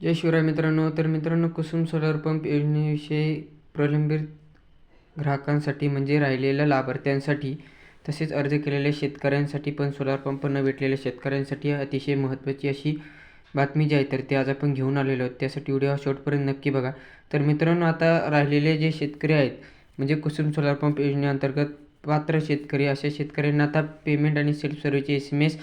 जय शिवराय मित्रांनो. तर मित्रांनो कुसुम सोलार पंप योजनेविषयी प्रलंबित ग्राहकांसाठी म्हणजे राहिलेल्या लाभार्थ्यांसाठी तसेच अर्ज केलेल्या शेतकऱ्यांसाठी पण सोलार पंप न भेटलेल्या शेतकऱ्यांसाठी अतिशय महत्त्वाची अशी बातमी जी आहे तर ती आज आपण घेऊन आलेलो आहोत. त्यासाठी व्हिडिओ शेवटपर्यंत नक्की बघा. तर मित्रांनो आता राहिलेले जे शेतकरी आहेत म्हणजे कुसुम सोलार पंप योजनेअंतर्गत पात्र शेतकरी अशा शेतकऱ्यांना आता पेमेंट आणि सेल्फ सर्व्हिसचे एस एम एस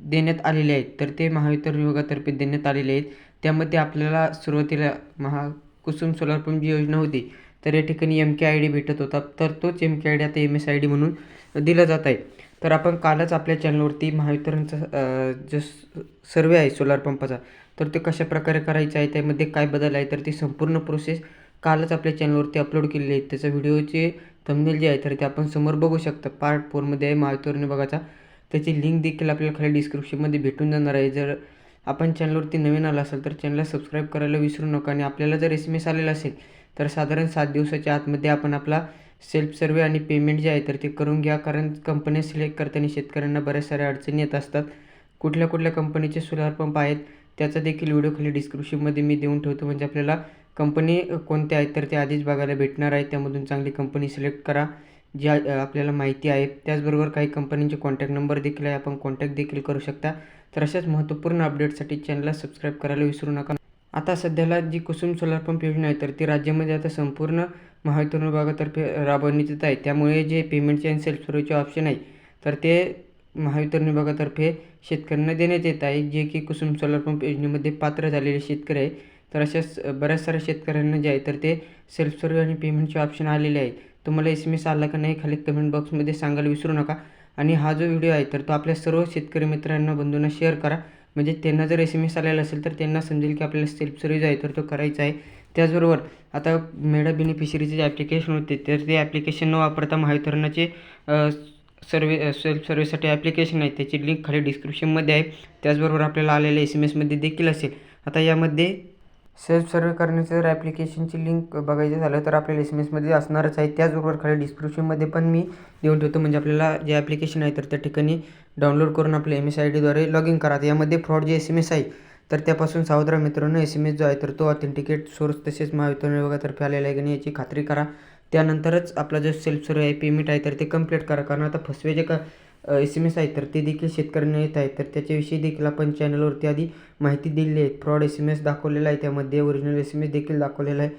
देण्यात आलेले आहेत. तर ते महावितरण विभागातर्फे देण्यात आलेले आहेत. त्यामध्ये आपल्याला सुरुवातीला महा कुसुम सोलार पंप जी योजना होती. तर या ठिकाणी एम के आय डी भेटत होता. तर तोच एम के आय डी आता एम एस आय डी म्हणून दिला जात आहे. तर आपण कालच आपल्या चॅनलवरती महावितरणचा जो सर्वे आहे सोलार पंपाचा तर ते कशा प्रकारे करायचं आहे त्यामध्ये काय बदल आहे तर ती संपूर्ण प्रोसेस कालच आपल्या चॅनलवरती अपलोड केलेली आहे. त्याचा व्हिडिओचे थंबनेल जे आहे तर ते आपण समोर बघू शकता. पार्ट फोरमध्ये आहे महावितरण विभागाचा. त्याची लिंक देखील आपल्याला खाली डिस्क्रिप्शनमध्ये भेटून जाणार आहे. जर आपण चॅनलवरती नवीन आला असाल तर चॅनलला सबस्क्राईब करायला विसरू नका आणि आपल्याला जर एस एम एस आलेला असेल तर साधारण सात दिवसाच्या आतमध्ये आपण आपला सेल्फ सर्वे आणि पेमेंट जे आहे तर ते करून घ्या. कारण कंपन्या सिलेक्ट करताना शेतकऱ्यांना बऱ्याच साऱ्या अडचणी येत असतात. कुठल्या कुठल्या कंपनीचे सोलार पंप आहेत त्याचा देखील व्हिडिओ खाली डिस्क्रिप्शनमध्ये मी देऊन ठेवतो. म्हणजे आपल्याला कंपनी कोणत्या आहेत तर ते आधीच बघायला भेटणार आहे. त्यामधून चांगली कंपनी सिलेक्ट करा. जी आपल्याला माहिती आहे त्याचबरोबर काही कंपनींचे कॉन्टॅक्ट नंबर देखील आहे आपण कॉन्टॅक्ट देखील करू शकता. तर अशाच महत्त्वपूर्ण अपडेटसाठी चॅनलला सबस्क्राईब करायला विसरू नका. आता सध्याला जी कुसुम सोलार पंप योजना आहे तर ती राज्यामध्ये आता संपूर्ण महावितरण विभागातर्फे राबवण्यात येत आहे. त्यामुळे जे पेमेंटचे आणि सेल्फ सर्व्हिसचे ऑप्शन आहे तर ते महावितरण विभागातर्फे शेतकऱ्यांना देण्यात येत आहे. जे की कुसुम सोलार पंप योजनेमध्ये पात्र झालेले शेतकरी आहे. तर अशाच बऱ्याच साऱ्या शेतकऱ्यांना जे आहे तर ते सेल्फ सर्व्हिस आणि पेमेंटचे ऑप्शन आलेले आहे. तुम्हाला एस एम एस आला का नाही खाली कमेंट बॉक्समध्ये सांगायला विसरू नका. आणि हा जो व्हिडिओ आहे तर तो आपल्या सर्व शेतकरी मित्रांना बंधूंना शेअर करा. म्हणजे त्यांना जर एस एम एस आलेला असेल तर त्यांना समजेल की आपल्याला सेल्फ सर्व्हिस आहे तर तो करायचा आहे. त्याचबरोबर आता मेडा बेनिफिशरीचे जे ॲप्लिकेशन होते तर ते ॲप्लिकेशन न वापरता महावितरणाचे सर्वे सेल्फ सर्व्हिससाठी ॲप्लिकेशन आहे. त्याची लिंक खाली डिस्क्रिप्शनमध्ये आहे. त्याचबरोबर आपल्याला आलेल्या एस एम एसमध्ये देखील असेल. आता यामध्ये सेल्फ सर्वे करण्याचं जर ॲप्लिकेशनची लिंक बघायचं झालं तर आपल्याला एस एम एसमध्ये असणारच आहे. त्याचबरोबर खाली डिस्क्रिप्शनमध्ये पण मी देऊन ठेवतो. म्हणजे आपल्याला जे ॲप्लिकेशन आहे तर त्या ठिकाणी डाउनलोड करून आपल्या एम एस आय डीद्वारे लॉग इन करा. यामध्ये फ्रॉड जे एस एम एस आहे तर त्यापासून सावध राहा मित्रांनो एस एम एस जो आहे तर तो ऑथेंटिकेट सोर्स तसेच महावितरण विभागातर्फे आलेला आहे की नाही याची खात्री करा. त्यानंतरच आपला जो सेल्फ सर्वे आहे पेमेंट आहे तर ते कंप्लीट करा. कारण आता फसवे जे का एस एम एस आहेत तर ते देखील शेतकऱ्यांना येत आहेत. तर त्याच्याविषयी देखील आपण चॅनलवरती आधी माहिती दिलेली आहे. फ्रॉड एस एम एस दाखवलेला आहे. त्यामध्ये ओरिजिनल एस एम एस देखील दाखवलेला आहे.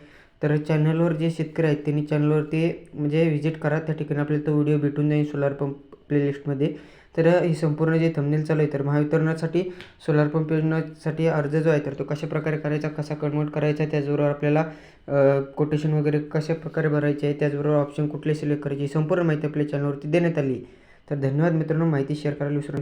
तर चॅनलवर जे शेतकरी आहेत त्यांनी चॅनलवरती म्हणजे व्हिजिट करा. त्या ठिकाणी आपल्याला तो व्हिडिओ भेटून जाईल सोलार पंप प्लेलिस्टमध्ये तर हे संपूर्ण जे थंबनेल चालू आहे तर महावितरणासाठी सोलार पंप योजनासाठी अर्ज जो आहे तर तो कशा प्रकारे करायचा कसा कन्वर्ट करायचा त्याचबरोबर आपल्याला कोटेशन वगैरे कशा प्रकारे भरायचे आहे त्याचबरोबर ऑप्शन कुठले सिलेक्ट करायचे संपूर्ण माहिती आपल्या चॅनलवरती देण्यात आली तर धन्यवाद मित्रांनो माहिती शेअर करायला विसरू